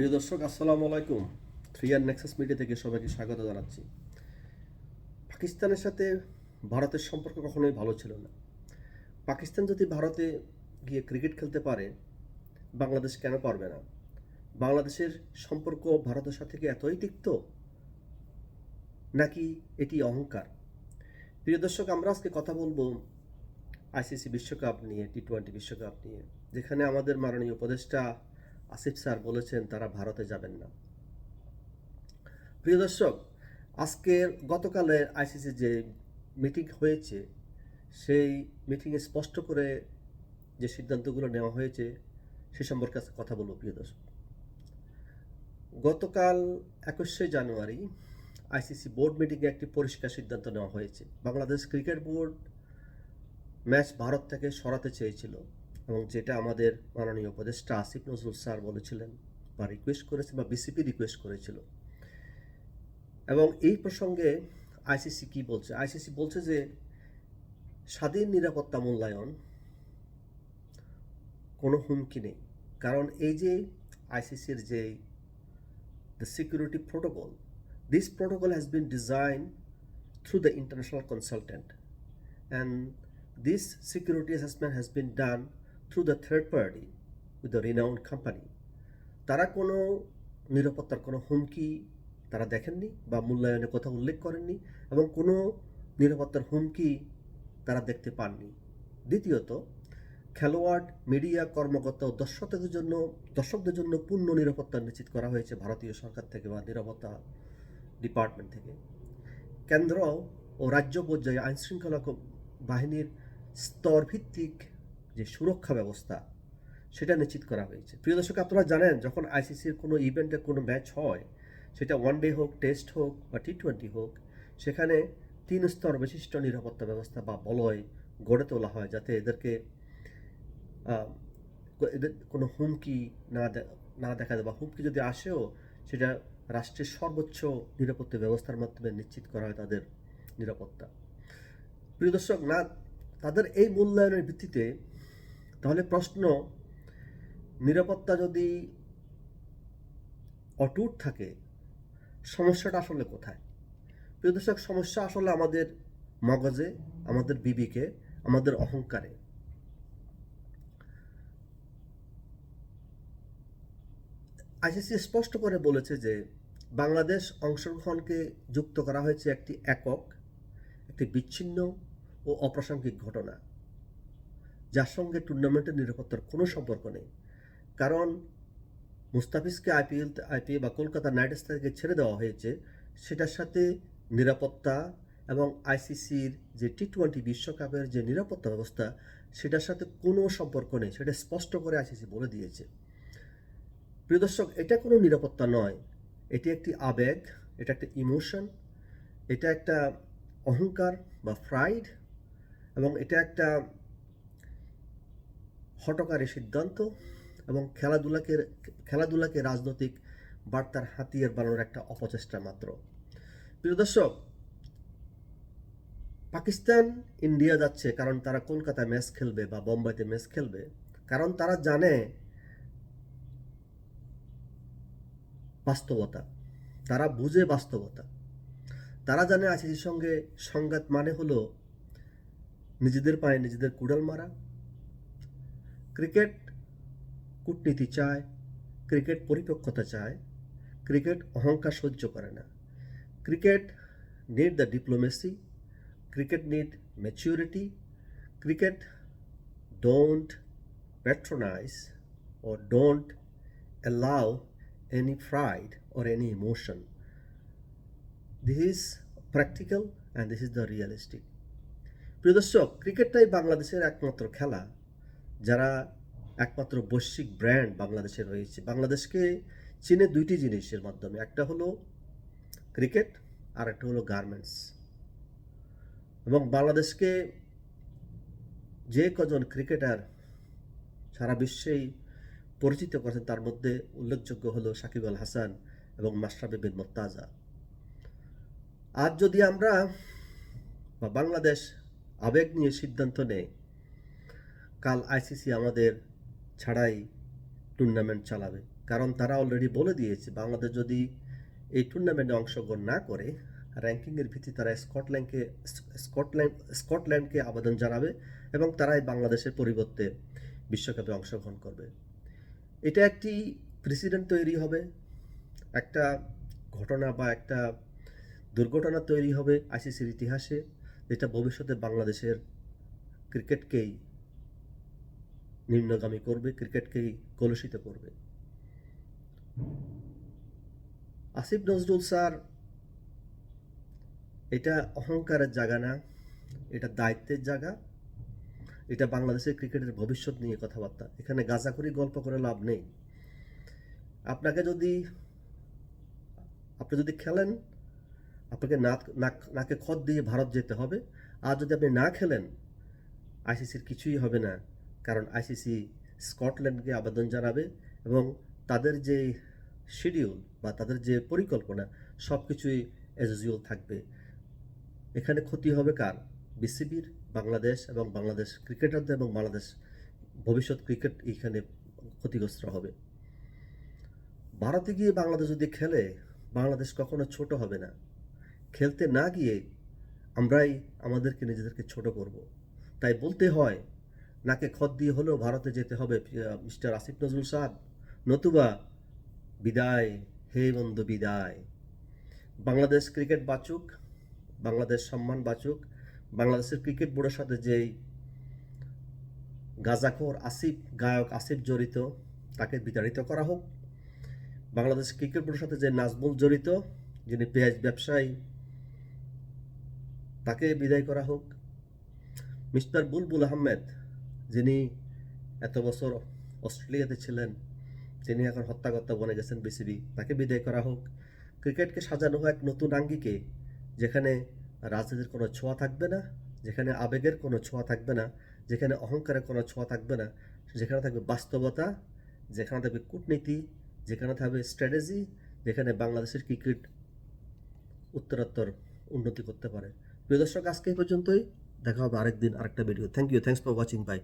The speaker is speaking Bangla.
প্রিয় দর্শক, আসসালামু আলাইকুম। থ্রি আর নেক্সাস মিডিয়া থেকে সবাইকে স্বাগত জানাচ্ছি। পাকিস্তানের সাথে ভারতের সম্পর্ক কখনোই ভালো ছিল না। পাকিস্তান যদি ভারতে গিয়ে ক্রিকেট খেলতে পারে, বাংলাদেশ কেন পারবে না? বাংলাদেশের সম্পর্ক ভারতের সাথে কি এতই তিক্ত? নাকি এটি অহংকার? প্রিয় দর্শক, আমরা আজকে কথা বলব আইসিসি বিশ্বকাপ নিয়ে টি টোয়েন্টি বিশ্বকাপ নিয়ে, যেখানে আমাদের মাননীয় উপদেষ্টা আসিফ স্যার বলেছেন, তারা ভারতে যাবেন না। প্রিয় দর্শক, আজকের গতকালের আইসিসি যে মিটিং হয়েছে, সেই মিটিংয়ে স্পষ্ট করে যে সিদ্ধান্তগুলো নেওয়া হয়েছে, সে সম্পর্কে আজকে কথা বলব, প্রিয় দর্শক। গতকাল একুশে জানুয়ারি আইসিসি বোর্ড মিটিংয়ে একটি পরিষ্কার সিদ্ধান্ত নেওয়া হয়েছে। Bangladesh cricket board match Bharat থেকে সরাতে চেয়েছিল। এবং যেটা আমাদের মাননীয় উপদেষ্টা আসিফ নজরুল স্যার বলেছিলেন বা রিকোয়েস্ট করেছে বা বিসিপি রিকোয়েস্ট করেছিল। এবং এই প্রসঙ্গে আইসিসি কি বলছে? আইসিসি বলছে যে, স্বাধীন নিরাপত্তা মূল্যায়ন কোনো হুমকি নেই। কারণ এই যে আইসিসির যে the security protocol this protocol has been design through the international consultant and this security assessment has been done through the third party with the renowned company. তারা কোনো নিরাপত্তার কোনো হুমকি তারা দেখেননি বা মূল্যায়নের কথা উল্লেখ করেননি এবং কোনো নিরাপত্তার হুমকি তারা দেখতে পাননি। দ্বিতীয়ত, খেলোয়াড় মিডিয়া কর্মকর্তা ও দর্শকদের জন্য দর্শকদের জন্য পূর্ণ নিরাপত্তা নিশ্চিত করা হয়েছে ভারতীয় সরকার থেকে বা নিরাপত্তা ডিপার্টমেন্ট থেকে। কেন্দ্র ও রাজ্য পর্যায়ে আইনশৃঙ্খলা বাহিনীর স্তরভিত্তিক যে সুরক্ষা ব্যবস্থা, সেটা নিশ্চিত করা হয়েছে। প্রিয় দর্শক, আপনারা জানেন, যখন আইসিসির কোনো ইভেন্টে কোনো ম্যাচ হয়, সেটা ওয়ান ডে হোক, টেস্ট হোক বা টি টোয়েন্টি হোক, সেখানে তিন স্তর বিশিষ্ট নিরাপত্তা ব্যবস্থা বা বলয় গড়ে তোলা হয়, যাতে এদেরকে এদের কোনো হুমকি না না দেখা যায় বা হুমকি যদি আসেও, সেটা রাষ্ট্রের সর্বোচ্চ নিরাপত্তা ব্যবস্থার মাধ্যমে নিশ্চিত করা হয় তাদের নিরাপত্তা। প্রিয় দর্শক, না, তাদের এই মূল্যায়নের ভিত্তিতে তাহলে প্রশ্ন, নিরাপত্তা যদি অটুট থাকে, সমস্যাটা আসলে কোথায়? প্রিয় দর্শক, সমস্যা আসলে আমাদের মগজে, আমাদের বিবেকে, আমাদের অহংকারে। আইসিসি স্পষ্ট করে বলেছে যে, বাংলাদেশ অংশগ্রহণকে যুক্ত করা হয়েছে একটি একক, একটি বিচ্ছিন্ন ও অপ্রাসঙ্গিক ঘটনা। যার সঙ্গে টুর্নামেন্টের নিরাপত্তার কোনো সম্পর্ক নেই। কারণ মুস্তাফিজকে আইপিএল আইপিএল বা কলকাতা নাইট থেকে ছেড়ে দেওয়া হয়েছে, সেটার সাথে নিরাপত্তা এবং আইসিসির যে টি টোয়েন্টি বিশ্বকাপের যে নিরাপত্তা ব্যবস্থা, সেটার সাথে কোনো সম্পর্ক নেই, সেটা স্পষ্ট করে আইসিসি বলে দিয়েছে। প্রিয় দর্শক, এটা কোনো নিরাপত্তা নয়। এটি একটি আবেগ, এটা একটা ইমোশন এটা একটা অহংকার বা ফ্রাইড এবং এটা একটা হটকারী সিদ্ধান্ত এবং খেলাধুলাকে খেলাধুলাকে রাজনৈতিক বার্তার হাতিয়ার বানানোর একটা অপচেষ্টা মাত্র। প্রিয় দর্শক, পাকিস্তান, ইন্ডিয়া যাচ্ছে কারণ তারা কলকাতায় ম্যাচ খেলবে বা বোম্বাইতে ম্যাচ খেলবে। কারণ তারা জানে বাস্তবতা। তারা বুঝে বাস্তবতা। তারা জানে আইসিসির সঙ্গে সংঘাত মানে হলো নিজেদের পায়ে নিজেদের কুড়াল মারা ক্রিকেট কূটনীতি চায়, ক্রিকেট পরিপক্কতা চায়, ক্রিকেট অহংকার সহ্য করে না cricket need the diplomacy cricket need maturity cricket don't patronize or don't allow any pride or any emotion. This is practical and this is the realistic. প্রিয় দর্শক, ক্রিকেটটাই বাংলাদেশের একমাত্র খেলা যারা একমাত্র বৈশ্বিক ব্র্যান্ড বাংলাদেশে রয়েছে, বাংলাদেশকে চীনে দুইটি জিনিসের মাধ্যমে, একটা হলো ক্রিকেট আর একটা হলো গার্মেন্টস। এবং বাংলাদেশকে যে কজন ক্রিকেটার সারা বিশ্বেই পরিচিত করেছেন, তার মধ্যে উল্লেখযোগ্য হলো সাকিব আল হাসান এবং মাশরাফি বিন মোত্তাজা আজ যদি আমরা বা বাংলাদেশ আবেগ নিয়ে সিদ্ধান্ত নেয় কাল আইসিসি আমাদের ছাড়াই টুর্নামেন্ট চালাবে। কারণ তারা অলরেডি বলে দিয়েছে, বাংলাদেশ যদি এই টুর্নামেন্টে অংশগ্রহণ না করে র্যাঙ্কিংয়ের ভিত্তি তারা স্কটল্যান্ডকে স্কটল্যান্ড স্কটল্যান্ডকে আবেদন জানাবে এবং তারাই বাংলাদেশের পরিবর্তে বিশ্বকাপে অংশগ্রহণ করবে। এটা একটি প্রেসিডেন্ট তৈরি হবে, একটা ঘটনা বা একটা দুর্ঘটনা তৈরি হবে আইসিসির ইতিহাসে, যেটা ভবিষ্যতে বাংলাদেশের ক্রিকেটকেই নিম্নগামী করবে ক্রিকেটকেই কলুষিত করবে। আসিফ নজরুল স্যার, এটা অহংকারের জায়গা না, এটা দায়িত্বের জায়গা। এটা বাংলাদেশের ক্রিকেটের ভবিষ্যৎ নিয়ে কথাবার্তা। এখানে গাঁজাখুরি, গল্প করে লাভ নেই। আপনাকে যদি, আপনি যদি খেলেন, আপনাকে নাক খত দিয়ে ভারত যেতে হবে। আর যদি আপনি না খেলেন, আইসিসির কিছুই হবে না। কারণ আইসিসি স্কটল্যান্ডকে আবেদন জানাবে এবং তাদের যে শিডিউল বা তাদের যে পরিকল্পনা সব কিছুই অ্যাজ ইউজুয়াল থাকবে। এখানে ক্ষতি হবে কার? বিসিবির, বাংলাদেশ এবং বাংলাদেশ ক্রিকেটারদের এবং বাংলাদেশ ভবিষ্যৎ ক্রিকেট এখানে ক্ষতিগ্রস্ত হবে। ভারতে গিয়ে বাংলাদেশ যদি খেলে, বাংলাদেশ কখনো ছোট হবে না। খেলতে না গিয়ে আমরাই আমাদেরকে নিজেদেরকে ছোট করব। তাই বলতে হয় নাকে খত দিয়ে হলেও ভারতে যেতে হবে মিস্টার আসিফ নজরুল সাহেব নতুবা বিদায়, হে বন্ধু, বিদায়। বাংলাদেশ ক্রিকেট বাচুক, বাংলাদেশ সম্মান বাচুক, বাংলাদেশের ক্রিকেট বোর্ডের সাথে যেই গাজাখোর আসিফ, গায়ক আসিফ জড়িত, তাকে বিতাড়িত করা হোক। বাংলাদেশ ক্রিকেট বোর্ডের সাথে যে নাজমুল জড়িত, যিনি পেঁয়াজ ব্যবসায়ী, তাকে বিদায় করা হোক। মিস্টার বুলবুল আহমেদ যিনি এত বছর অস্ট্রেলিয়াতে ছিলেন তিনি এখন হত্যাকর্তা বনে গেছেন বিসিবি, তাকে বিদায় করা হোক। ক্রিকেটকে সাজানো হোক এক নতুন আঙ্গিকে, যেখানে রাজনীতির কোনো ছোঁয়া থাকবে না, যেখানে আবেগের কোনো ছোঁয়া থাকবে না, যেখানে অহংকারের কোনো ছোঁয়া থাকবে না, যেখানে থাকবে বাস্তবতা, যেখানে থাকবে কূটনীতি, যেখানে থাকবে স্ট্র্যাটেজি, যেখানে বাংলাদেশের ক্রিকেট উত্তরোত্তর উন্নতি করতে পারে। প্রিয় দর্শক, আজকে এই পর্যন্তই। দেখা হবে আরেকদিন আরেকটা video thank you thanks for watching bye